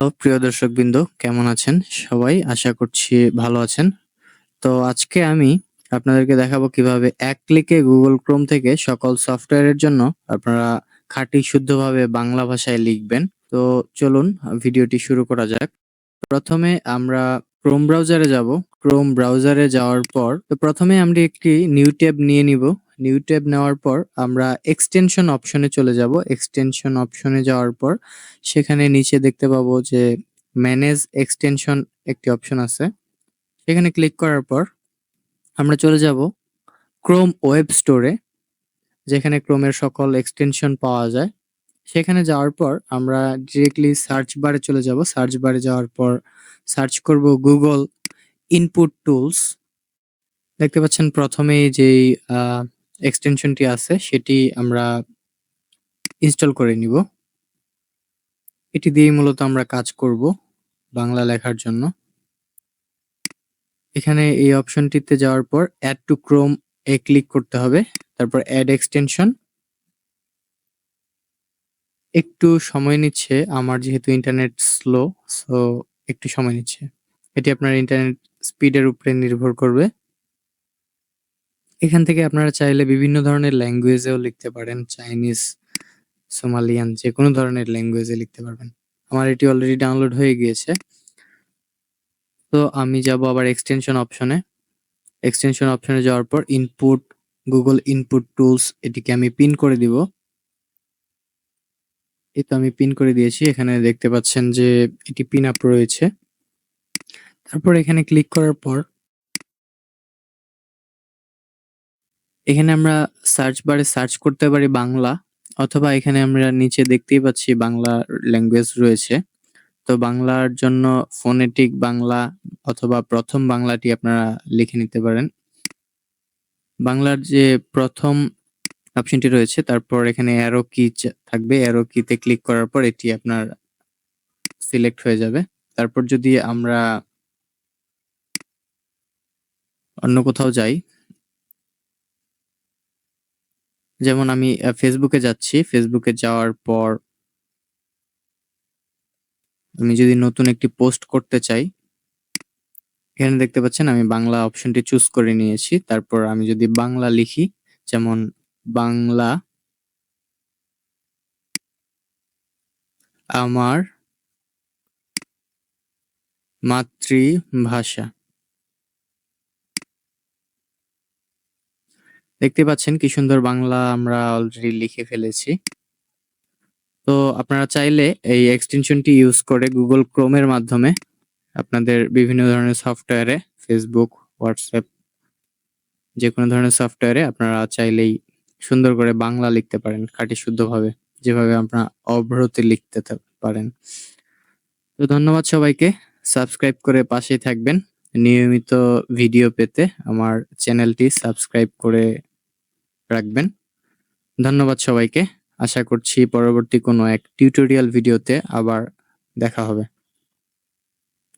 তো প্রিয় দর্শকবৃন্দ, কেমন আছেন সবাই? আশা করছি ভালো আছেন। তো আজকে আমি আপনাদেরকে দেখাবো কীভাবে এক ক্লিকে গুগল ক্রোম থেকে সকল সফটওয়্যারের জন্য আপনারা খাঁটি শুদ্ধভাবে বাংলা ভাষায় লিখবেন। তো চলুন ভিডিওটি শুরু করা যাক। প্রথমে আমরা ক্রোম ব্রাউজারে যাব। ক্রোম ব্রাউজারে যাওয়ার পর তো প্রথমে আমরা একটি নিউ ট্যাব নিয়ে নিব। নিউ ট্যাব নেওয়ার পর আমরা এক্সটেনশন অপশনে চলে যাব। এক্সটেনশন অপশনে যাওয়ার পর সেখানে নিচে দেখতে পাবো যে ম্যানেজ এক্সটেনশন একটি অপশন আছে। সেখানে ক্লিক করার পর আমরা চলে যাব ক্রোম ওয়েব স্টোরে যেখানে ক্রোমের সকল এক্সটেনশন পাওয়া যায়। সেখানে যাওয়ার পর আমরা ডিরেক্টলি সার্চ বারে চলে যাব। সার্চ বারে যাওয়ার পর সার্চ করব গুগল ইনপুট টুলস দেখতে পাচ্ছেন প্রথমেই যেই এক্সটেনশনটি আছে, সেটি আমরা ইনস্টল করে নিব। এটি দিয়েই মূলত আমরা কাজ করব বাংলা লেখার জন্য। এখানে এই অপশনটিতে যাওয়ার পর অ্যাড টু ক্রোম এ ক্লিক করতে হবে, তারপর অ্যাড এক্সটেনশন একটু সময় নিচ্ছে, আমার যেহেতু ইন্টারনেট স্লো সো একটু সময় নিচ্ছে। এটি আপনার ইন্টারনেট স্পিডের উপরে নির্ভর করবে। এখান থেকে আপনারা চাইলে বিভিন্ন ধরনের ল্যাঙ্গুয়েজেও লিখতে পারেন চাইনিজ সোমালিয়ান যে কোনো ধরনের ল্যাঙ্গুয়েজে লিখতে পারবেন। আমার এটি অলরেডি ডাউনলোড হয়ে গিয়েছে। তো আমি যাব আবার এক্সটেনশন অপশনে এক্সটেনশন অপশনে যাওয়ার পর ইনপুট গুগল ইনপুট টুলস এটিকে আমি পিন করে দিব। এই তো আমি পিন করে দিয়েছি। এখানে দেখতে পাচ্ছেন যে এটি পিন আপ রয়েছে। তারপর এখানে ক্লিক করার পর এখানে আমরা সার্চ বারে সার্চ করতে পারি বাংলা, অথবা এখানে আমরা নিচে দেখতেই পাচ্ছি বাংলা ল্যাঙ্গুয়েজ রয়েছে। তো বাংলার জন্য ফোনেটিক বাংলা অথবা প্রথম বাংলাটি আপনারা লিখে নিতে পারেন। বাংলার যে প্রথম অপশনটি রয়েছে, তারপর এখানে অ্যারো কি থাকবে। অ্যারো কিতে ক্লিক করার পর এটি আপনার সিলেক্ট হয়ে যাবে। তারপর যদি আমরা অন্য কোথাও যাই যেমন আমি ফেসবুকে যাচ্ছি। ফেসবুকে যাওয়ার পর আমি যদি নতুন একটি পোস্ট করতে চাই, এখানে দেখতে পাচ্ছেন আমি বাংলা অপশনটি চুজ করে নিয়েছি। তারপর আমি যদি বাংলা লিখি, যেমন বাংলা আমার মাতৃভাষা। দেখতে পাচ্ছেন কি সুন্দর বাংলা আমরা অলরেডি লিখে ফেলেছি। তো আপনারা চাইলে এই এক্সটেনশনটি ইউজ করে গুগল ক্রোমের মাধ্যমে আপনাদের বিভিন্ন ধরনের সফটওয়্যারে ফেসবুক হোয়াটসঅ্যাপ যে কোনো ধরনের সফটওয়্যারে আপনারা চাইলেই সুন্দর করে বাংলা লিখতে পারেন, খাঁটি শুদ্ধভাবে, যেভাবে আপনারা অব্রতে লিখতে পারেন। তো ধন্যবাদ সবাইকে। সাবস্ক্রাইব করে পাশেই থাকবেন। নিয়মিত ভিডিও পেতে আমার চ্যানেলটি সাবস্ক্রাইব করে রাখবেন। ধন্যবাদ সবাইকে। আশা করছি পরবর্তী কোনো এক টিউটোরিয়াল ভিডিওতে আবার দেখা হবে।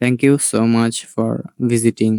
Thank you so much for visiting